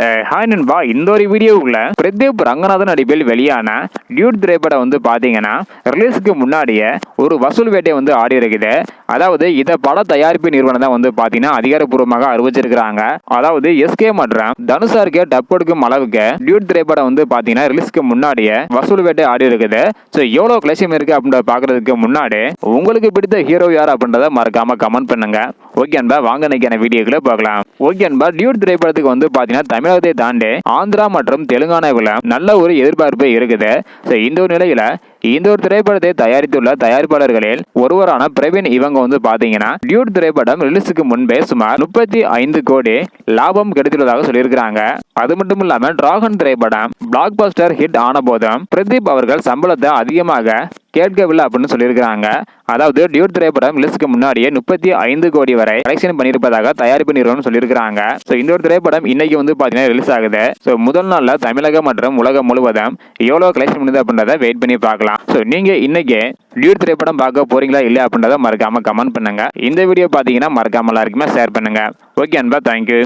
uh, hi நண்பா இந்த ஒரு வீடியோவுக்குள்ள பிரதீப் ரங்கநாதன் நடிப்பில் வெளியான டியூட் திரைப்படம் வந்து பார்த்தீங்கன்னா ரிலீஸுக்கு முன்னாடியே ஒரு வசூல் வேட்டை வந்து ஆடி இருக்குது அதாவது இதை பட தயாரிப்பு நிறுவனம் தான் வந்து பாத்தீங்கன்னா அதிகாரப்பூர்வமாக அறிவிச்சிருக்கிறாங்க. அதாவது எஸ்கே மற்றும் தனுஷாருக்கு டப் கொடுக்கும் அளவுக்கு டியூட் திரைப்படம் வந்து பாத்தீங்கன்னா ரிலீஸ்க்கு முன்னாடியே வசூல் வேட்டை ஆடி இருக்குது ஸோ எவ்வளோ கிளேசியம் இருக்கு அப்படின்றத பாக்குறதுக்கு முன்னாடி உங்களுக்கு பிடித்த ஹீரோ யார் அப்படின்றத மறக்காம கமெண்ட் பண்ணுங்க. ஓகே அன்பா வாங்க நினைக்கிற வீடியோக்களை பார்க்கலாம் ஓகே அன்பா டியூட் திரைப்படத்துக்கு வந்து பாத்தீங்கன்னா தமிழகத்தை தாண்டி ஆந்திரா மற்றும் தெலுங்கானாவில் நல்ல ஒரு எதிர்பார்ப்பு இருக்குது. ஸோ இந்த நிலையில இந்த ஒரு திரைப்படத்தை தயாரித்துள்ள தயாரிப்பாளர்களில் ஒருவரான பிரவீன் இவங்க வந்து பாத்தீங்கன்னா டியூட் திரைப்படம் ரிலீஸுக்கு முன்பே சுமார் முப்பத்தி ஐந்து கோடி லாபம் கிடைத்துள்ளதாக சொல்லியிருக்கிறாங்க. அது மட்டும் இல்லாம டிராகன் திரைப்படம் பிளாக் பஸ்டர் ஹிட் ஆன போதும் பிரதீப் அவர்கள் சம்பளத்தை அதிகமாக கேட்கவில்லை அப்படின்னு சொல்லியிருக்கிறாங்க. அதாவது டியூட் திரைப்படம் ரிலீஸ்க்கு முன்னாடியே முப்பத்தி ஐந்து கோடி வரை கலெக்ஷன் பண்ணியிருப்பதாக தயாரிப்பு நிறுவனம் சொல்லியிருக்கிறாங்க. ஸோ இந்த ஒரு திரைப்படம் இன்னைக்கு வந்து பார்த்தீங்கன்னா ரிலீஸ் ஆகுது ஸோ முதல் நாளில் தமிழகம் மற்றும் உலகம் முழுவதும் எவ்வளோ கலெக்ஷன் பண்ணுது அப்படின்றத வெயிட் பண்ணி பார்க்கலாம். ஸோ நீங்கள் இன்னைக்கு டியூட் திரைப்படம் பார்க்க போறீங்களா இல்லை அப்படின்றத மறக்காமல் கமெண்ட் பண்ணுங்கள் இந்த வீடியோ பார்த்தீங்கன்னா மறக்காமல் எல்லாருக்குமே ஷேர் பண்ணுங்கள் ஓகே அன்பா தேங்க்யூ